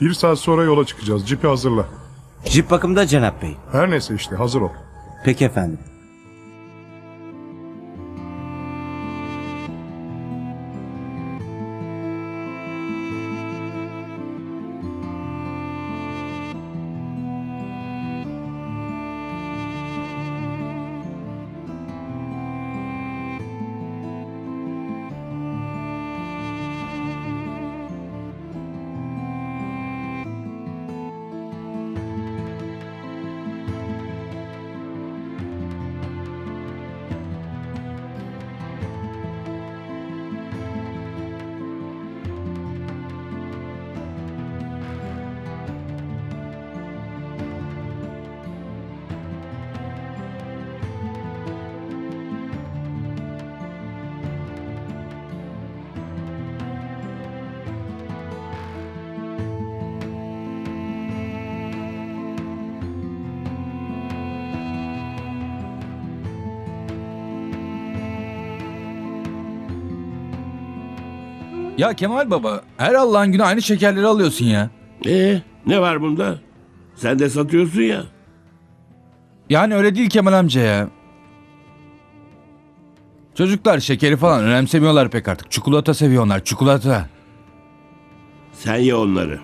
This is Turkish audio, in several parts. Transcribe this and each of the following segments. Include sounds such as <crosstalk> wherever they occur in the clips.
Bir saat sonra yola çıkacağız. Cipi hazırla. Jip bakımda Cenap Bey. Her neyse işte hazır ol. Peki efendim. Ya Kemal Baba her Allah'ın günü aynı şekerleri alıyorsun ya. Ee, ne var bunda? Sen de satıyorsun ya. Yani öyle değil Kemal amca ya. Çocuklar şekeri falan önemsemiyorlar pek artık. Çikolata seviyorlar çikolata. Sen ye onları.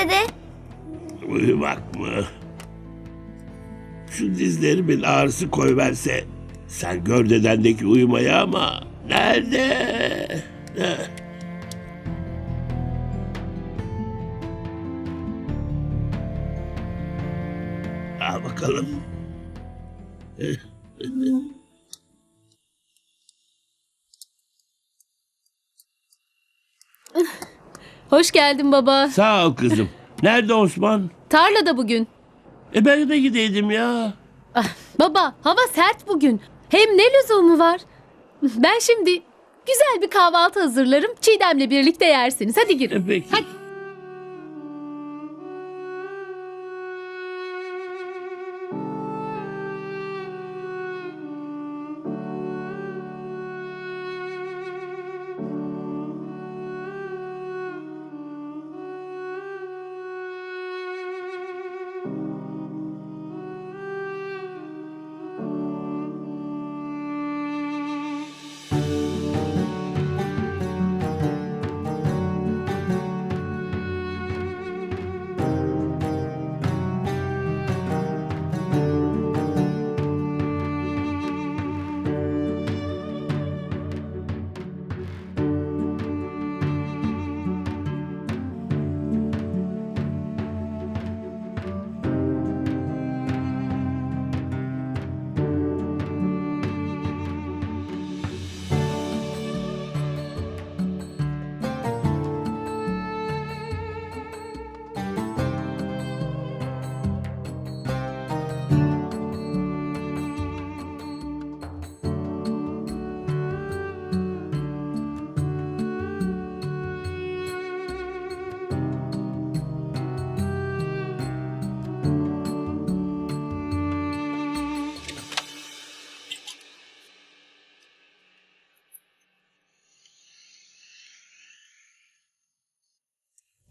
Dede? Uyumak mı? Şu dizlerimin ağrısı koyverse. Sen gör dedendeki uyumayı ama nerede? Al bakalım. Hoş geldin baba. Sağ ol kızım. Nerede Osman? Tarlada bugün. E ben de gideydim ya. Baba hava sert bugün. Hem ne lüzumu var? Ben şimdi güzel bir kahvaltı hazırlarım. Çiğdem'le birlikte yersiniz. Hadi gir. E peki. Hadi.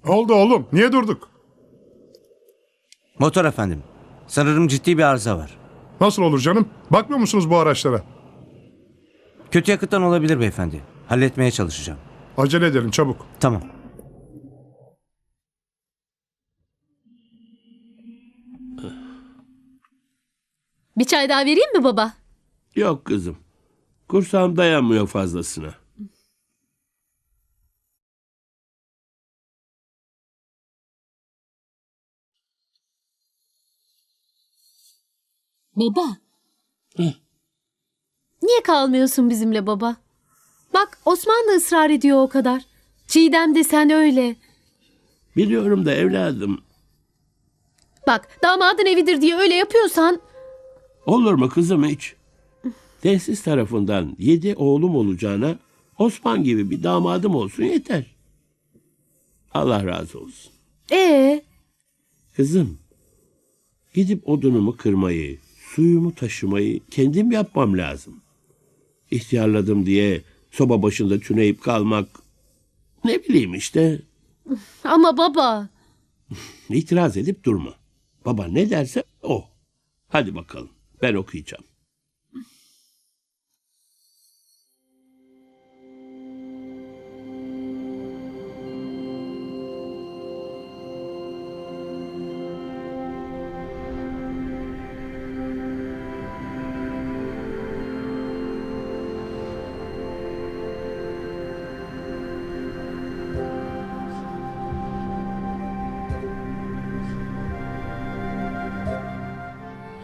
Oldu oğlum. Niye durduk? Motor efendim. Sanırım ciddi bir arıza var. Nasıl olur canım? Bakmıyor musunuz bu araçlara? Kötü yakıttan olabilir beyefendi. Halletmeye çalışacağım. Acele edelim çabuk. Tamam. Bir çay daha vereyim mi baba? Yok kızım. Kursağım dayanmıyor fazlasına. Baba. Niye kalmıyorsun bizimle baba? Bak Osman da ısrar ediyor o kadar. Çiğdem de sen öyle. Biliyorum da evladım. Bak damadın evidir diye öyle yapıyorsan Olur mu kızım hiç? Tesis tarafından yedi oğlum olacağına Osman gibi bir damadım olsun yeter. Allah razı olsun. ee Kızım, gidip odunumu kırmayı, suyumu taşımayı kendim yapmam lazım. İhtiyarladım diye soba başında tüneyip kalmak, ne bileyim işte, <laughs> ama baba. itiraz edip durma. Baba ne derse o. Hadi bakalım, ben okuyacağım.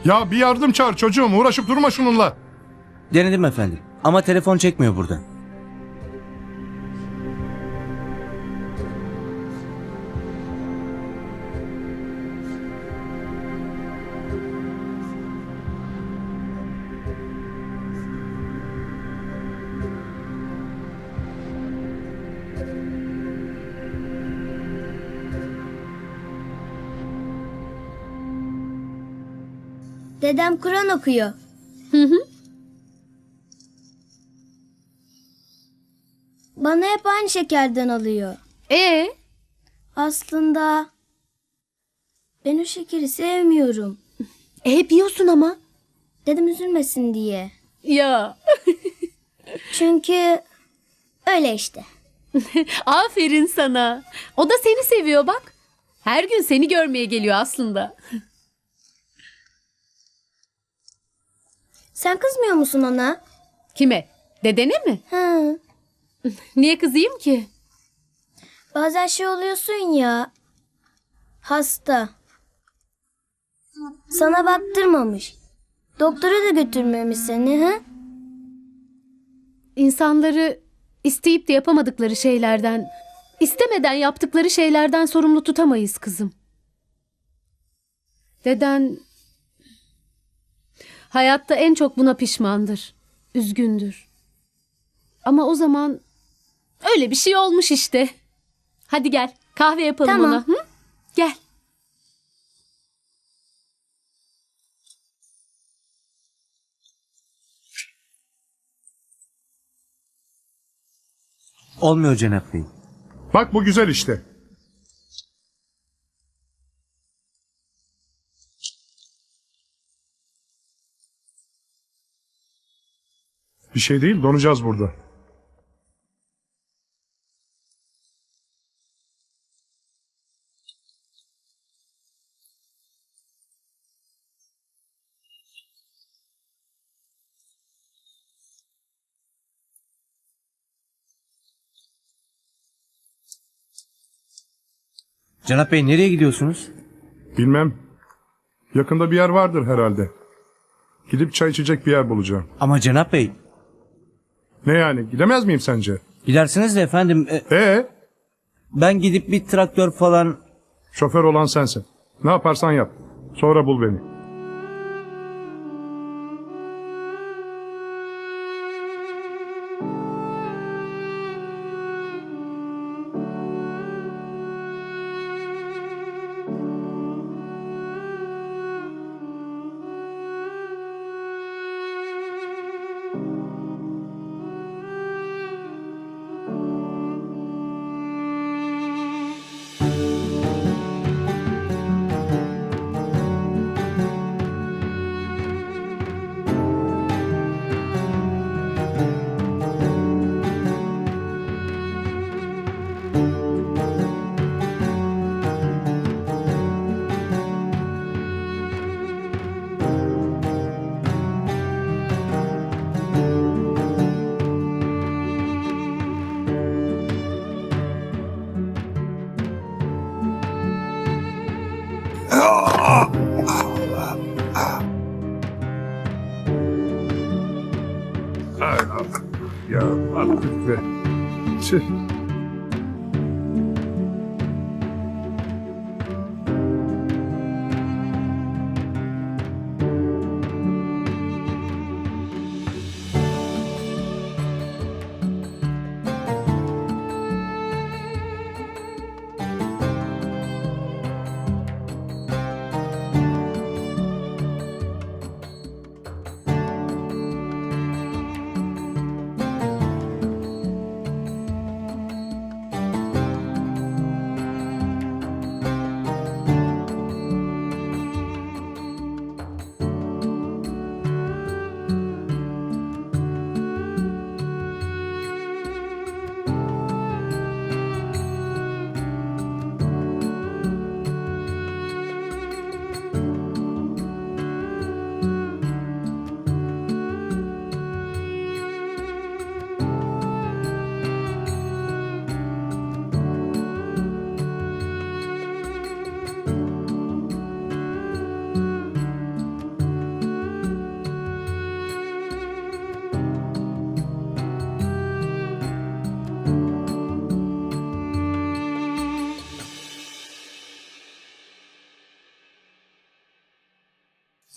Ya bir yardım çağır çocuğum uğraşıp durma şununla. Denedim efendim. Ama telefon çekmiyor burada. Dedem Kur'an okuyor. Hı hı. Bana hep aynı şekerden alıyor. Ee Aslında ben o şekeri sevmiyorum. e, hep yiyorsun ama. Dedem üzülmesin diye. Ya Çünkü öyle işte. <laughs> aferin sana. O da seni seviyor bak. Her gün seni görmeye geliyor aslında. Sen kızmıyor musun ona? Kime? Dedene mi? Hı. <laughs> Niye kızayım ki? Bazen şey oluyorsun ya. Hasta. Sana baktırmamış. Doktora da götürmemiş seni ha? İnsanları isteyip de yapamadıkları şeylerden, istemeden yaptıkları şeylerden sorumlu tutamayız kızım. Deden hayatta en çok buna pişmandır, üzgündür. Ama o zaman öyle bir şey olmuş işte. Hadi gel kahve yapalım Tamam. ona. Hı? Gel. Olmuyor Cenap Bey. Bak bu güzel işte. Bir şey değil donacağız burada. Cenap Bey nereye gidiyorsunuz? Bilmem. Yakında bir yer vardır herhalde. Gidip çay içecek bir yer bulacağım. Ama Cenap Bey Ne yani gidemez miyim sence? gidersiniz de efendim e, Ee, ben gidip bir traktör falan şoför olan sensin. Ne yaparsan yap. Sonra bul beni.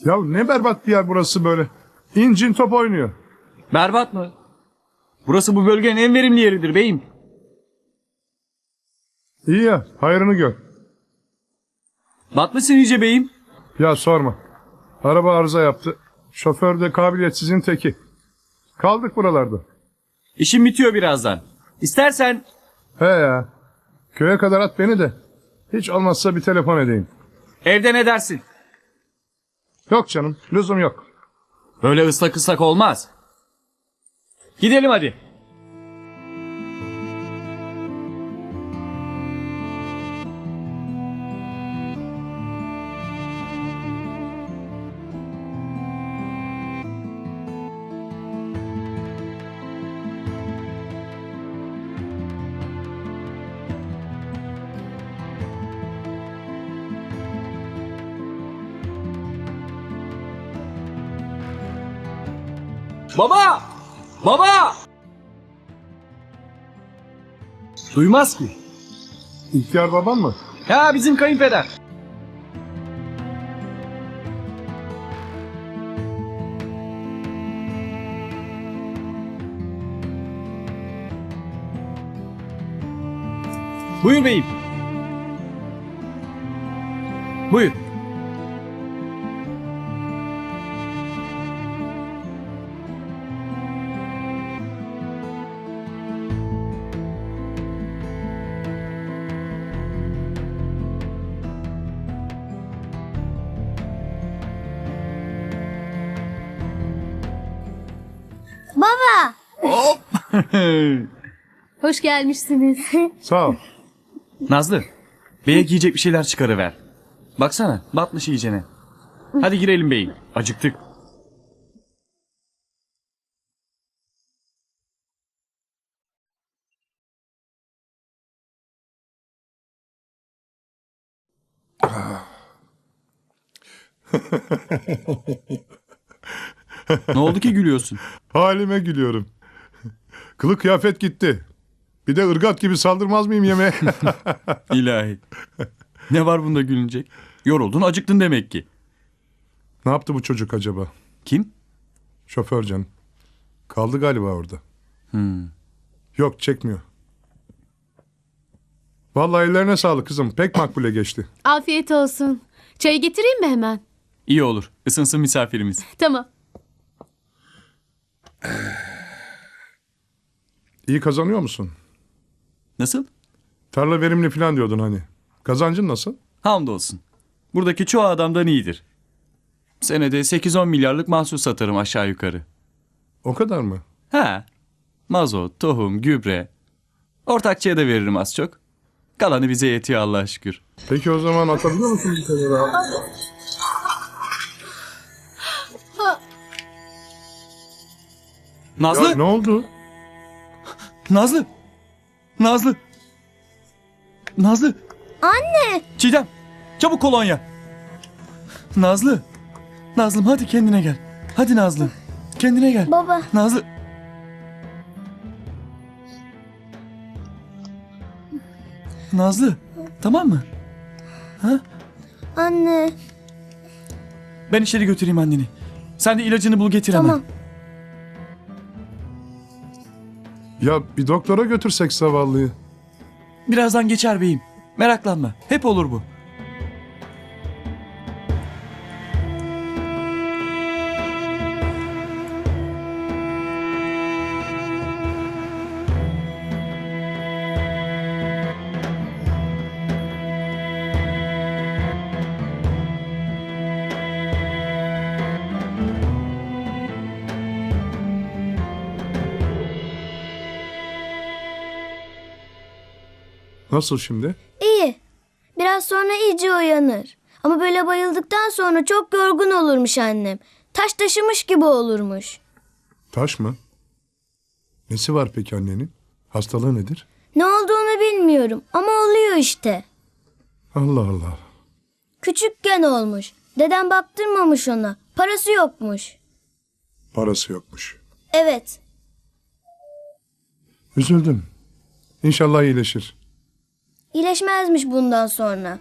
Ya ne berbat bir yer burası böyle. İncin top oynuyor. Berbat mı? Burası bu bölgenin en verimli yeridir beyim. İyi ya hayrını gör. Batmışsın iyice beyim. Ya sorma. Araba arıza yaptı. Şoför de kabiliyetsizin teki. Kaldık buralarda. İşim bitiyor birazdan. İstersen He ya. Köye kadar at beni de. Hiç olmazsa bir telefon edeyim. evde ne dersin? Yok canım lüzum yok. Böyle ıslak ıslak olmaz. Gidelim hadi. Baba! Baba! Duymaz ki. İhtiyar baban mı? Ya bizim kayınpeder. Buyur beyim. Buyur. Baba. <laughs> Hoş gelmişsiniz. <laughs> Sağ ol. Nazlı, beye giyecek bir şeyler çıkarıver. Baksana, batmış iyicene. Hadi girelim beyim. Acıktık. <laughs> ne oldu ki gülüyorsun? Halime gülüyorum. Kılık kıyafet gitti. Bir de ırgat gibi saldırmaz mıyım yemeğe? <laughs> İlahi. Ne var bunda gülünecek? Yoruldun, acıktın demek ki. ne yaptı bu çocuk acaba? Kim? Şoför canım. Kaldı galiba orada. Yok çekmiyor. Vallahi ellerine sağlık kızım. Pek makbule geçti. Afiyet olsun. Çay getireyim mi hemen? İyi olur. Isınsın misafirimiz. Tamam. <sighs> İyi kazanıyor musun? Nasıl? Tarla verimli falan diyordun hani. Kazancın nasıl? Hamdolsun. Buradaki çoğu adamdan iyidir. Senede 8-10 milyarlık mahsul satarım aşağı yukarı. O kadar mı? Ha. Mazot, tohum, gübre. Ortakçıya da veririm az çok. Kalanı bize yetiyor Allah'a şükür. Peki o zaman atabiliyor musun bir tane daha? Nazlı! Ya, ne oldu? Nazlı! Nazlı! Nazlı! Anne. Çiğdem! Çabuk kolonya! Nazlı! Nazlım hadi kendine gel. Hadi Nazlı. Kendine gel. Baba. Nazlı. Nazlı. Tamam mı? Anne. Ben içeri götüreyim anneni. Sen de ilacını bul getir hemen. Ya bir doktora götürsek zavallıyı. Birazdan geçer beyim. Meraklanma. Hep olur bu. Nasıl şimdi? İyi. Biraz sonra iyice uyanır. Ama böyle bayıldıktan sonra çok yorgun olurmuş annem. Taş taşımış gibi olurmuş. Taş mı? Nesi var peki annenin? Hastalığı nedir? Ne olduğunu bilmiyorum ama oluyor işte. Allah Allah. Küçükken olmuş. Dedem baktırmamış ona. Parası yokmuş. Parası yokmuş. Evet. Üzüldüm. İnşallah iyileşir. İyileşmezmiş bundan sonra.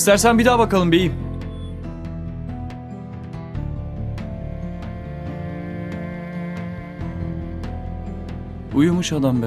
İstersen bir daha bakalım beyim. Uyumuş adam be.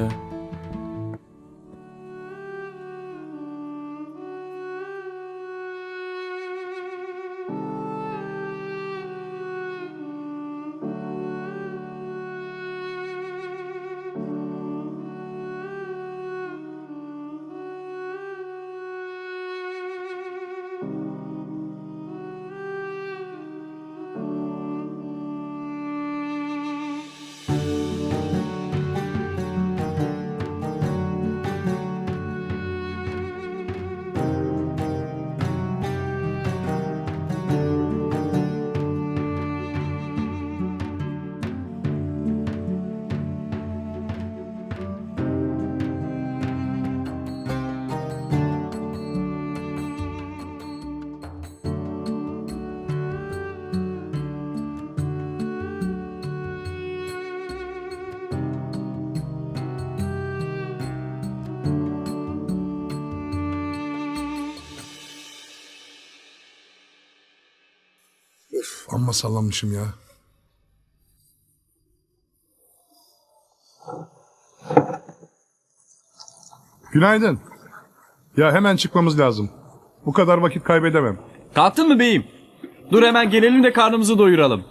Amma sallanmışım ya. Günaydın. Ya hemen çıkmamız lazım. Bu kadar vakit kaybedemem. Kalktın mı beyim? Dur hemen gelelim de karnımızı doyuralım.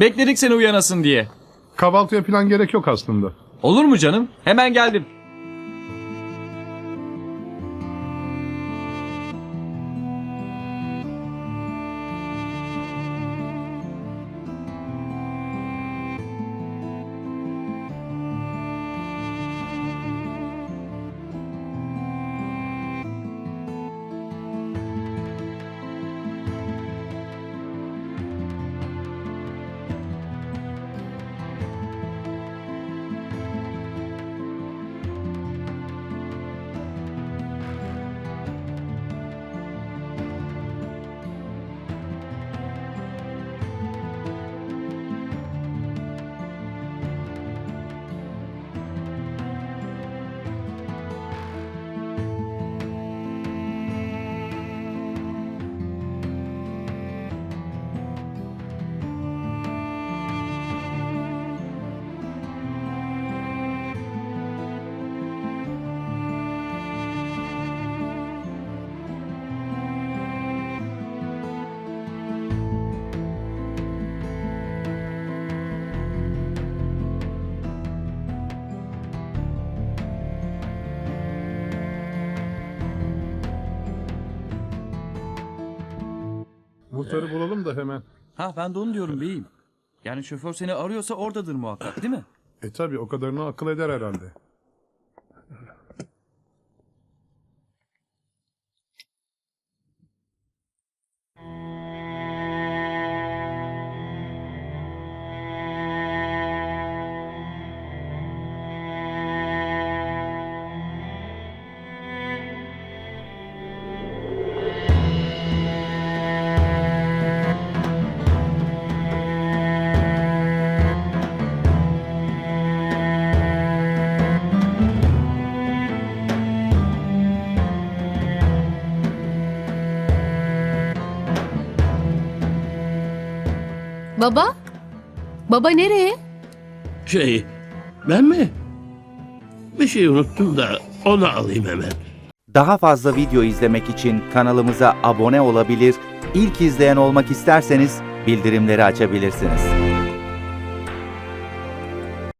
Bekledik seni uyanasın diye. Kahvaltıya falan gerek yok aslında. Olur mu canım? Hemen geldim. Muhtarı bulalım da hemen. Ha ben de onu diyorum beyim. Yani şoför seni arıyorsa oradadır muhakkak değil mi? E tabi o kadarını akıl eder herhalde. Baba? Baba nereye? Şey, ben mi? Bir şey unuttum da onu alayım hemen. Daha fazla video izlemek için kanalımıza abone olabilir, ilk izleyen olmak isterseniz bildirimleri açabilirsiniz.